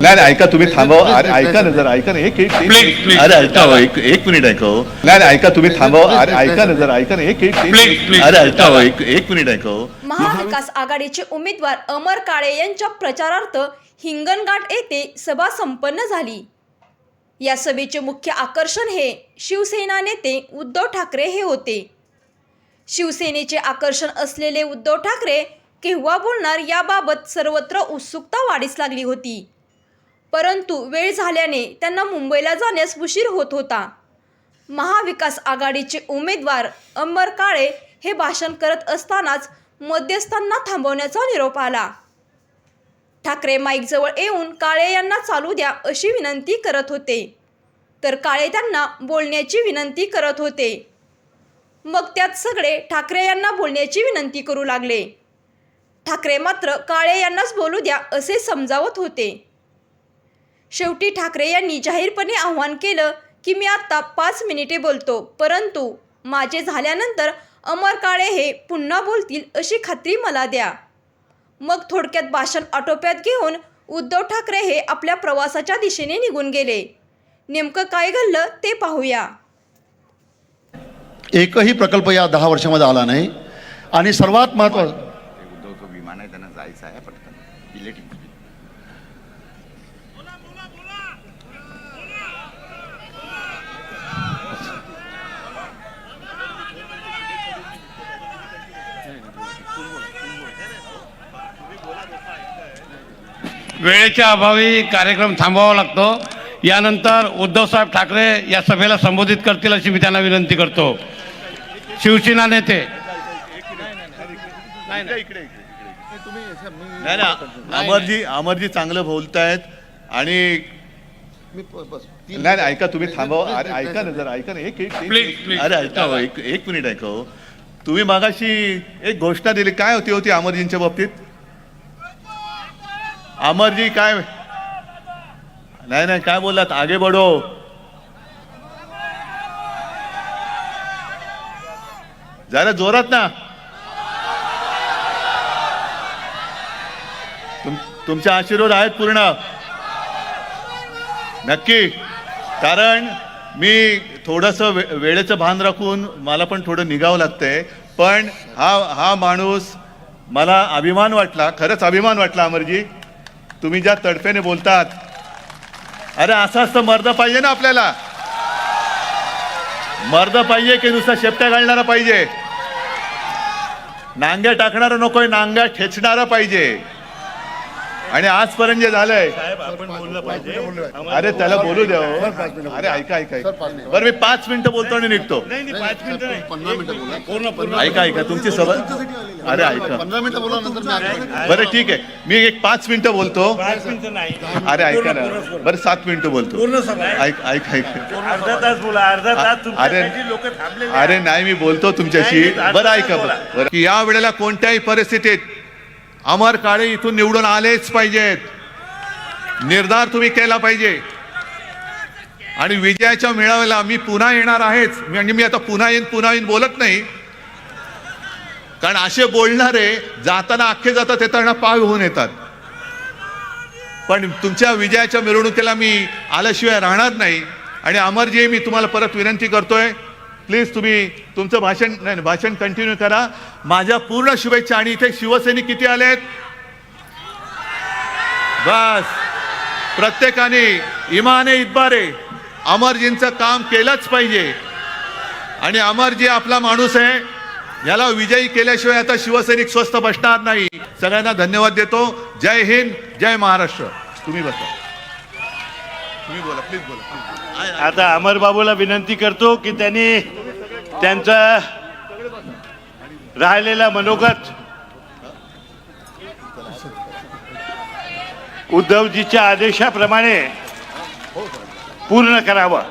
नाही नाही ऐका तुम्ही थांबव अरे ऐका ना जरा ऐका ना एक. अरे ऐका हो, एक एक मिनिट ऐका हो. नाही नाही ऐका तुम्ही थांबव अरे ऐका ना जरा ऐका ना एक. अरे ऐका हो, एक एक मिनिट ऐका हो. महाविकास आघाडीचे उमेदवार अमर काळे यांच्या प्रचारार्थ हिंगणघाट येथे सभा संपन्न झाली या सभेचे मुख्य आकर्षण हे शिवसेना नेते उद्धव ठाकरे हे होते शिवसेनेचे आकर्षण असलेले उद्धव ठाकरे केव्हा बोलणार याबाबत सर्वत्र उत्सुकता वाढीस लागली होती परंतु वेळ झाल्याने त्यांना मुंबईला जाण्यास उशीर होत होता. महाविकास आघाडीचे उमेदवार अंबर काळे हे भाषण करत असतानाच मध्यस्थांना थांबवण्याचा निरोप आला. ठाकरे माईकजवळ येऊन काळे यांना चालू द्या अशी विनंती करत होते. तर काळे त्यांना बोलण्याची विनंती करत होते. मग त्यात सगळे ठाकरे यांना बोलण्याची विनंती करू लागले. ठाकरे मात्र काळे यांनाच बोलू द्या असे समजावत होते. शेवटी ठाकरे यांनी जाहीरपणे आव्हान केलं की मी आत्ता पाच मिनिटे बोलतो. परंतु माझे झाल्यानंतर अमर काळे हे पुन्हा बोलतील अशी खात्री मला द्या. मग थोडक्यात भाषण आटोप्यात घेऊन उद्धव ठाकरे हे आपल्या प्रवासाच्या दिशेने निघून गेले. नेमकं काय घडलं ते पाहूया. एकही प्रकल्प या दहा वर्षामध्ये आला नाही. आणि सर्वात महत्त्वाचं उद्धवचं विमान आहे त्यांना जायचं आहे पटकन. वेळेच्या अभावी कार्यक्रम थांबवावा लागतो. यानंतर उद्धवसाहेब ठाकरे या सभेला संबोधित करतील अशी मी त्यांना विनंती करतो. शिवसेना नेते. अमरजी अमरजी चांगलं बोलतायत आणि नाही नाही ऐका तुम्ही थांबव अरे ऐका ना जरा ऐका ना. एक. अरे ऐका हो, एक एक मिनिट ऐका हो. तुम्ही मागाशी एक घोषणा दिली. काय होती होती अमरजींच्या बाबतीत? अमरजी काय? नाही नाही काय बोललात? आगे बढो. जरा जोरात ना. तुम तुमचे आशीर्वाद आहेत पूर्ण. नक्की. कारण मी थोडंसं वे वेळेचं भान राखून मला पण थोडं निघावं लागतंय. पण हा हा माणूस मला अभिमान वाटला खरंच अभिमान वाटला अमरजी. तुम्ही ज्या तडफेने बोलतात अरे असं असतं मर्द पाहिजे ना आपल्याला. मर्द पाहिजे की नुसता शेपट्या घालणारा पाहिजे. नांग्या टाकणारा नकोय नांग्या ठेचणारा पाहिजे. आणि आजपर्यंत जे झालंय अरे त्याला बोलू द्या. अरे ऐका ऐका ऐका. बरं मी पाच मिनिटं बोलतो आणि निघतो. पंधरा मिनिटं बोला. ऐका ऐका तुमची सवय अरे ऐका. पंधरा मिनिटं बोला नंतर मी. बरं ठीक आहे. मी एक पाच मिनिटं बोलतो. अरे ऐका ना. बरं सात मिनिटं बोलतो. ऐक ऐक ऐक. अर्धा तास बोला अर्धा तास अरे तुमच्यासाठी लोक थांबले अरे नाही मी बोलतो तुमच्याशी. नाही, नाही, बरं ऐका बोला. बरं. बरं. की या वेळेला कोणत्याही परिस्थितीत अमर काळे इथून निवडून आलेच पाहिजेत. निर्धार तुम्ही केला पाहिजे. आणि विजयाच्या मेळाव्याला मी पुन्हा येणार आहेच. म्हणजे मी आता पुन्हा येईन पुन्हा येईन बोलत नाही. कारण असे बोलणारे जाताना अख्खे जातात येताना पाय होऊन येतात. पण तुमच्या विजयाच्या मिरवणुकीला मी आल्याशिवाय राहणार नाही. आणि अमरजी मी तुम्हाला परत विनंती करतोय प्लीज तुम्ही तुमचं भाषण नाही भाषण कंटिन्यू करा. माझ्या पूर्ण शुभेच्छा आणि इथे शिवसैनिक किती आलेत? बस. प्रत्येकाने इमाने इतबारे अमरजींचं काम केलंच पाहिजे. आणि अमरजी आपला माणूस आहे. याला विजयी केल्याशिवाय आता शिवसैनिक स्वस्त बसणार नाही. सगळ्यांना धन्यवाद देतो. जय हिंद जय महाराष्ट्र. तुम्ही बसा. तुम्ही बोला प्लीज बोला आता अमर बाबूला विनंती करतो की त्यांनी त्यांचा राहिलेला मनोगत उद्धवजीच्या आदेशाप्रमाणे पूर्ण करावं.